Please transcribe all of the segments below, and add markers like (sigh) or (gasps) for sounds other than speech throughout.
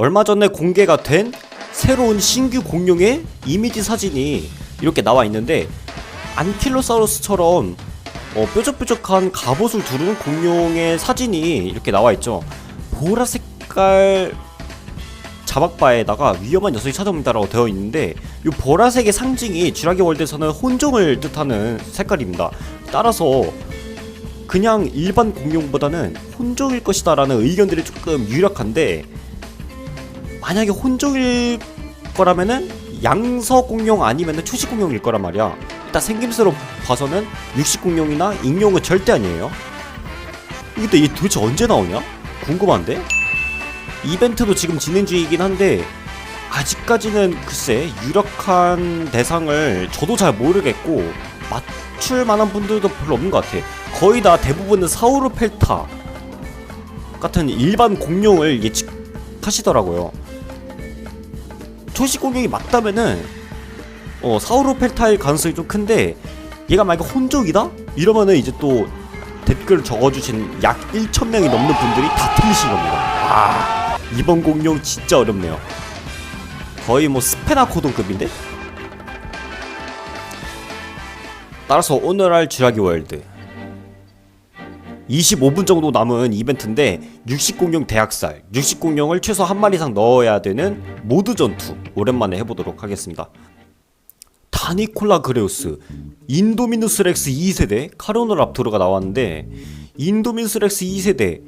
얼마 전에 공개가 된 새로운 신규 공룡의 이미지 사진이 이렇게 나와 있는데 안킬로사우루스처럼 어, 뾰족뾰족한 갑옷을 두르는 공룡의 사진이 이렇게 나와 있죠. 보라 색깔 자막바에다가 위험한 녀석이 찾아옵니다라고 되어 있는데 이 보라색의 상징이 쥐라기 월드에서는 혼종을 뜻하는 색깔입니다. 따라서 그냥 일반 공룡보다는 혼종일 것이다라는 의견들이 조금 유력한데 만약에 혼종일 거라면은 양서 공룡 아니면은 초식 공룡일 거란 말이야. 일단 생김새로 봐서는 육식 공룡이나 익룡은 절대 아니에요. 근데 얘 도대체 언제 나오냐? 궁금한데? 이벤트도 지금 진행 중이긴 한데 아직까지는 글쎄 유력한 대상을 저도 잘 모르겠고 맞출 만한 분들도 별로 없는 것 같아. 거의 다 대부분은 사우루펠타 같은 일반 공룡을 예측하시더라고요. 초식 공룡이 맞다면은 어 사우루펠타일 가능성이 좀 큰데 얘가 만약에 혼종이다? 이러면은 이제 또 댓글 적어주신 약 1,000명이 넘는 분들이 다 틀리신 겁니다. 아 이번 공룡 진짜 어렵네요. 거의 뭐 스페나코돈급인데? 따라서 오늘 할 쥐라기 월드 25분 정도 남은 이벤트인데 육식공룡 대학살 육식공룡을 최소 한 마리 이상 넣어야 되는 모드 전투 오랜만에 해보도록 하겠습니다. 다니콜라 그레우스 인도미누스 렉스 2세대 카르노 랍토르가 나왔는데 인도미누스 렉스 2세대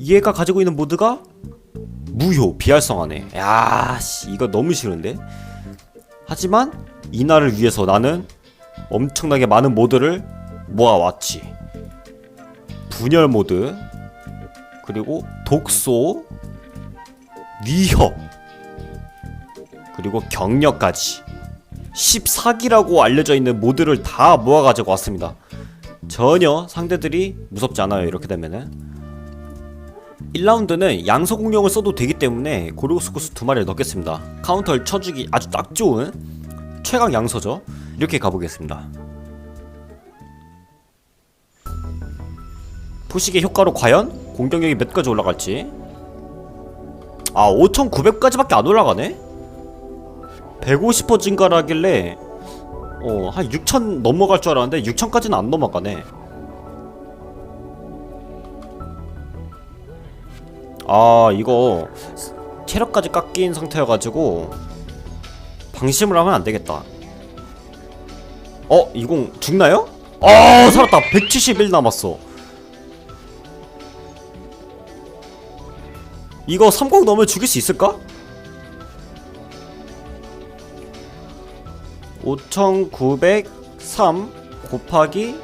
얘가 가지고 있는 모드가 무효 비활성화네. 야 씨 이거 너무 싫은데? 하지만 이날을 위해서 나는 엄청나게 많은 모드를 모아왔지 분열 모드 그리고 독소 위협 그리고 경력까지 14기라고 알려져 있는 모드를 다 모아 가지고 왔습니다. 전혀 상대들이 무섭지 않아요 이렇게 되면은. 1라운드는 양서 공룡을 써도 되기 때문에 고르고스쿠스 두 마리를 넣겠습니다. 카운터를 쳐주기 아주 딱 좋은 최강 양서죠. 이렇게 가보겠습니다 푸식의 효과로 과연 공격력이 몇 가지 올라갈지? 아 5900까지밖에 안 올라가네? 150% 증가를 하길래 어 한 6000 넘어갈 줄 알았는데 6000까지는 안 넘어가네. 아 이거 체력까지 깎인 상태여가지고 방심을 하면 안 되겠다. 어? 이공 죽나요? 아 살았다. 171 남았어 이거 30 넘으면 죽일 수 있을까? 5903 곱하기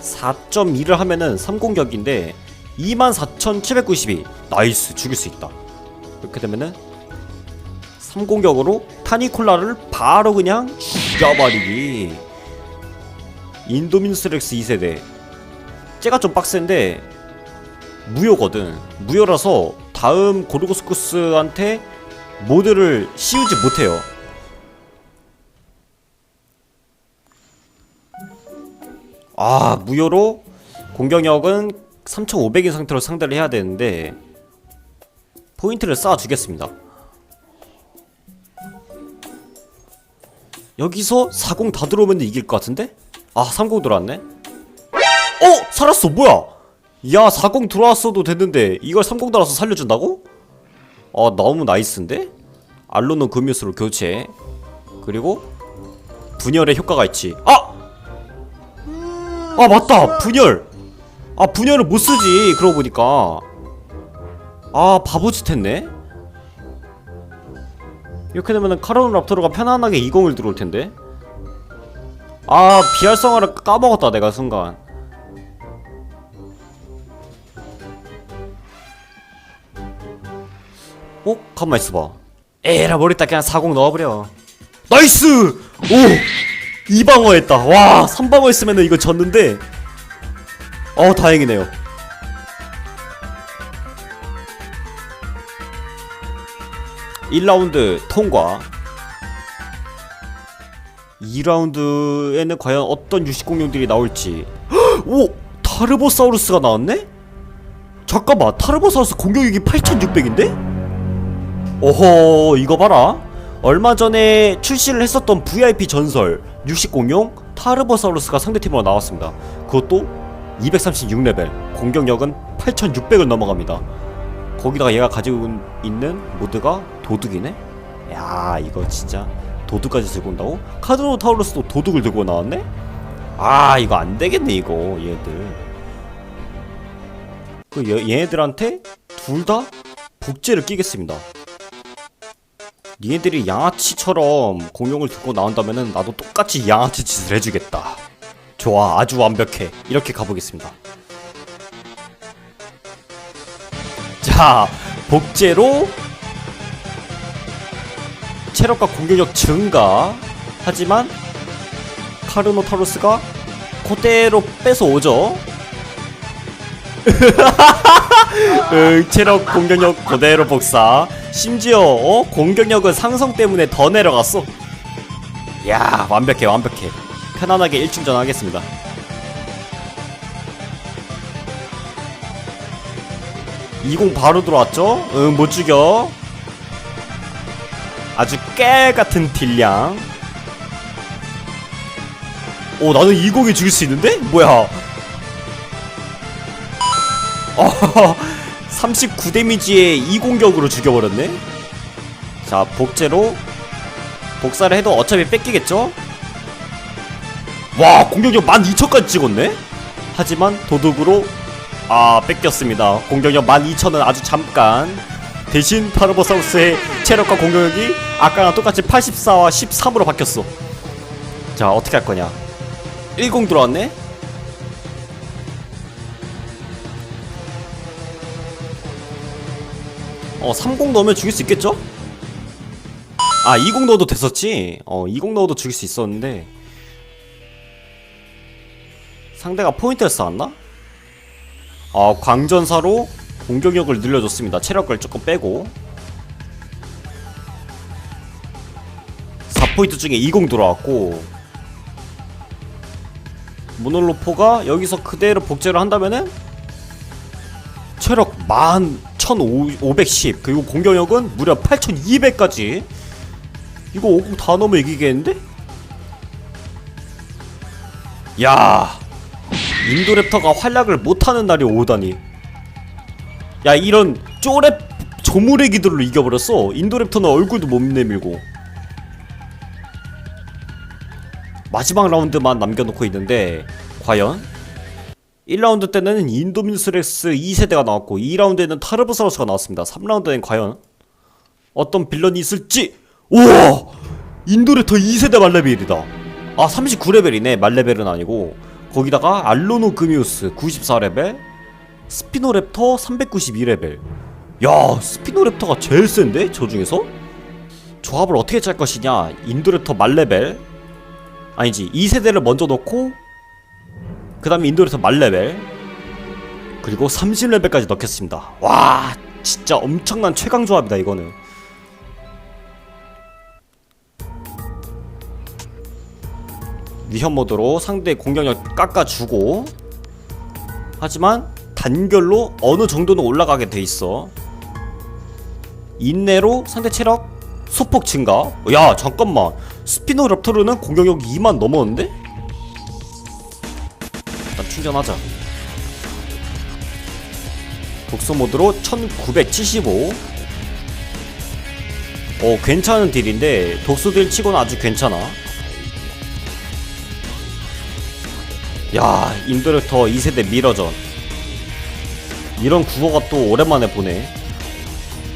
4.2를 하면은 3공격인데 24,792 나이스 죽일 수 있다. 이렇게 되면은 3공격으로 타니콜라를 바로 그냥 죽여버리기. 인도민스렉스 2세대. 쟤가 좀 빡센데 무효거든. 무효라서 다음 고르고스쿠스한테 모드를 씌우지 못해요. 아 무효로 공격력은 3500인 상태로 상대를 해야 되는데 포인트를 쌓아주겠습니다. 여기서 40 다 들어오면 이길 것 같은데? 아30 들어왔네. 어! 살았어! 뭐야 야 40 들어왔어도 됐는데 이걸 30 달아서 살려준다고? 아 너무 나이스인데? 알로는 금유수로 교체. 그리고 분열의 효과가 있지. 아! 아 맞다! 분열! 아 분열을 못쓰지 그러고 보니까. 아 바보짓 했네? 이렇게 되면은 카르노 랍토르가 편안하게 20을 들어올 텐데? 아 비활성화를 까먹었다 내가 순간 어? 가만 있어봐 에라 머리딱 그냥 40 넣어버려 나이스! 오! 2방어 했다 와 3방어 했으면 이거 졌는데 어 다행이네요 일라운드 통과 2라운드에는 과연 어떤 유식공룡들이 나올지 헉! (gasps) 오! 타르보사우루스가 나왔네? 잠깐만 타르보사우루스 공격력이 8600인데? 오호 이거 봐라. 얼마 전에 출시를 했었던 VIP 전설 60공룡 타르버사우루스가 상대팀으로 나왔습니다. 그것도 236레벨 공격력은 8600을 넘어갑니다. 거기다가 얘가 가지고 있는 모드가 도둑이네? 야 이거 진짜 도둑까지 들고 온다고? 카드노 타우루스도 도둑을 들고 나왔네? 아 이거 안되겠네 이거 얘들. 그 얘, 얘네들한테 둘 다 복제를 끼겠습니다 니네들이 양아치처럼 공룡을 들고 나온다면은 나도 똑같이 양아치 짓을 해주겠다. 좋아, 아주 완벽해. 이렇게 가보겠습니다. 자, 복제로 체력과 공격력 증가. 하지만 카르노타루스가 그대로 뺏어 오죠. (laughs) 응, 체력 공격력 그대로 복사. 심지어 어? 공격력은 상성 때문에 더 내려갔어. 야 완벽해 완벽해. 편안하게 1충전 하겠습니다. 이공 바로 들어왔죠? 응, 못 죽여. 아주 깨 같은 딜량. 오, 나는 이공이 죽일 수 있는데? 뭐야? (laughs) 어, 39 데미지에 2 공격으로 죽여버렸네? 자, 복제로 복사를 해도 어차피 뺏기겠죠? 와, 공격력 12,000까지 찍었네? 하지만 도둑으로 아, 뺏겼습니다. 공격력 12,000은 아주 잠깐. 대신 타르보사우스의 체력과 공격력이 아까랑 똑같이 84와 13으로 바뀌었어. 자, 어떻게 할 거냐? 10 들어왔네? 어, 30 넣으면 죽일 수 있겠죠? 아, 20 넣어도 됐었지? 어, 20 넣어도 죽일 수 있었는데. 상대가 포인트를 쌓았나? 아, 광전사로 공격력을 늘려줬습니다. 체력을 조금 빼고. 4포인트 중에 20 들어왔고. 모놀로포가 여기서 그대로 복제를 한다면은 체력 만 1510 그리고 공격력은 무려 8200까지. 이거 50다 넘어 이기겠는데? 야 인도랩터가 활약을 못하는 날이 오다니. 야 이런 쪼랩 조무래기들로 이겨버렸어. 인도랩터는 얼굴도 못 내밀고. 마지막 라운드만 남겨놓고 있는데 과연 1라운드 때는 인도민스렉스 2세대가 나왔고 2라운드에는 타르브사우스가 나왔습니다. 3라운드엔 과연 어떤 빌런이 있을지 우와! 인도레터 2세대 말레벨이다. 아 39레벨이네 말레벨은 아니고 거기다가 알로노 그미우스 94레벨 스피노랩터 392레벨 야 스피노랩터가 제일 센데 저 중에서? 조합을 어떻게 짤 것이냐 인도랩터 말레벨 아니지 2세대를 먼저 넣고 그 다음에 인도에서 말레벨 그리고 30레벨까지 넣겠습니다. 와 진짜 엄청난 최강 조합이다 이거는. 위험 모드로 상대 공격력 깎아주고 하지만 단결로 어느 정도는 올라가게 돼 있어. 인내로 상대 체력 소폭 증가. 야 잠깐만. 스피노랩터르는 공격력 2만 넘었는데? 충전하자. 독소 모드로 1975 어, 괜찮은 딜인데 독소 딜 치고는 아주 괜찮아. 야 인도레터 2세대 미러전. 이런 구호가 또 오랜만에 보네.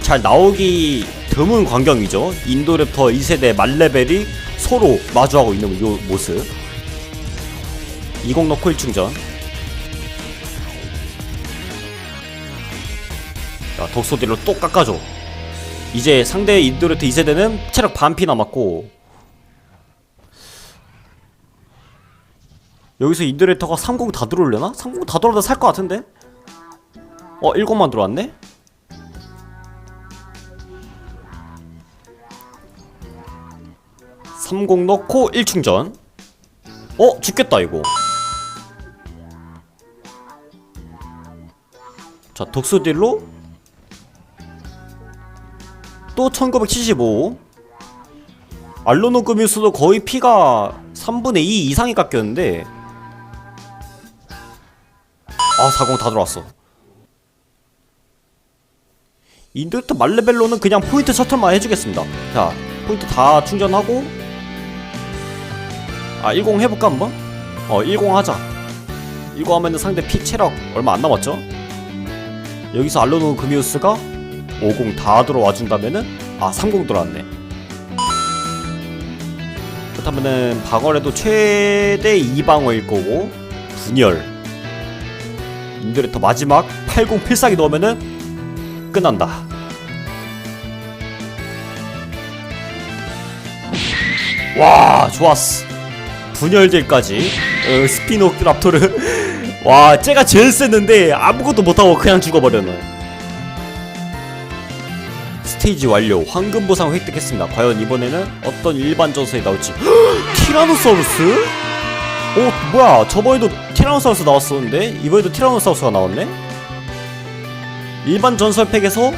잘 나오기 드문 광경이죠. 인도랩터 2세대 말레벨이 서로 마주하고 있는 요 모습. 20 넣고 1충전 야 독소딜로 또 깎아줘 이제 상대 인도레터 2세대는 체력 반피 남았고 여기서 인도레터가 30 다 들어올려나? 30 다 들어오다 살 것 같은데? 어 7만 들어왔네? 삼공 넣고 1충전 어? 죽겠다 이거 자 독수딜로 또 1975 알로노그뮤스도 거의 피가 3분의 2 이상이 깎였는데. 아 40 다 들어왔어. 인도르트 말레벨로는 그냥 포인트 셔틀만 해주겠습니다. 자 포인트 다 충전하고. 아 10 해볼까 한번? 어10 하자. 10 하면은 상대 피 체력 얼마 안 남았죠? 여기서 알로노그뮤스가 50 다 들어와 준다면은 아 30 들어왔네. 그렇다면은 방어에도 최대 2방어일 거고 분열. 인더레터 마지막 80 필살기 넣으면은 끝난다. 와 좋았어. 분열딜까지. 어, 스피노rap토르. (laughs) 와 쟤가 제일 셌는데 아무것도 못하고 그냥 죽어버려는 스테이지 완료. 황금 보상 획득했습니다. 과연 이번에는 어떤 일반 전설이 나올지. (gasps) 티라노사우루스? 어 뭐야. 저번에도 티라노사우루스 나왔었는데 이번에도 티라노사우루스가 나왔네? 일반 전설 팩에서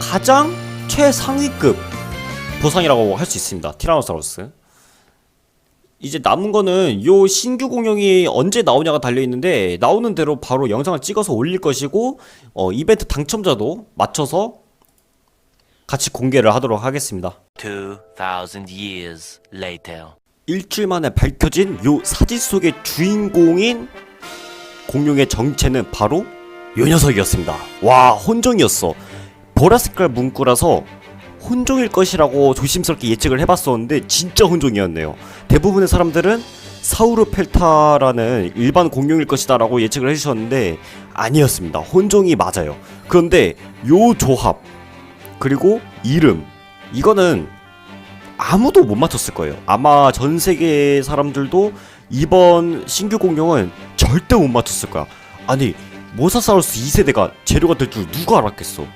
가장 최상위급 보상이라고 할 수 있습니다. 티라노사우루스. 이제 남은 거는 요 신규 공룡이 언제 나오냐가 달려 있는데 나오는 대로 바로 영상을 찍어서 올릴 것이고 어, 이벤트 당첨자도 맞춰서 같이 공개를 하도록 하겠습니다. 2,000 years later. 일주일 만에 밝혀진 요 사진 속의 주인공인 공룡의 정체는 바로 요 녀석이었습니다. 와 혼종이었어. 보라색깔 문구라서 혼종일 것이라고 조심스럽게 예측을 해봤었는데 진짜 혼종이었네요. 대부분의 사람들은 사우르펠타라는 일반 공룡일 것이다 라고 예측을 해주셨는데 아니었습니다. 혼종이 맞아요. 그런데 요 조합 그리고 이름 이거는 아무도 못 맞췄을 거예요. 아마 전 세계 사람들도 이번 신규 공룡은 절대 못 맞췄을 거야. 아니 모사사우루스 2세대가 재료가 될 줄 누가 알았겠어.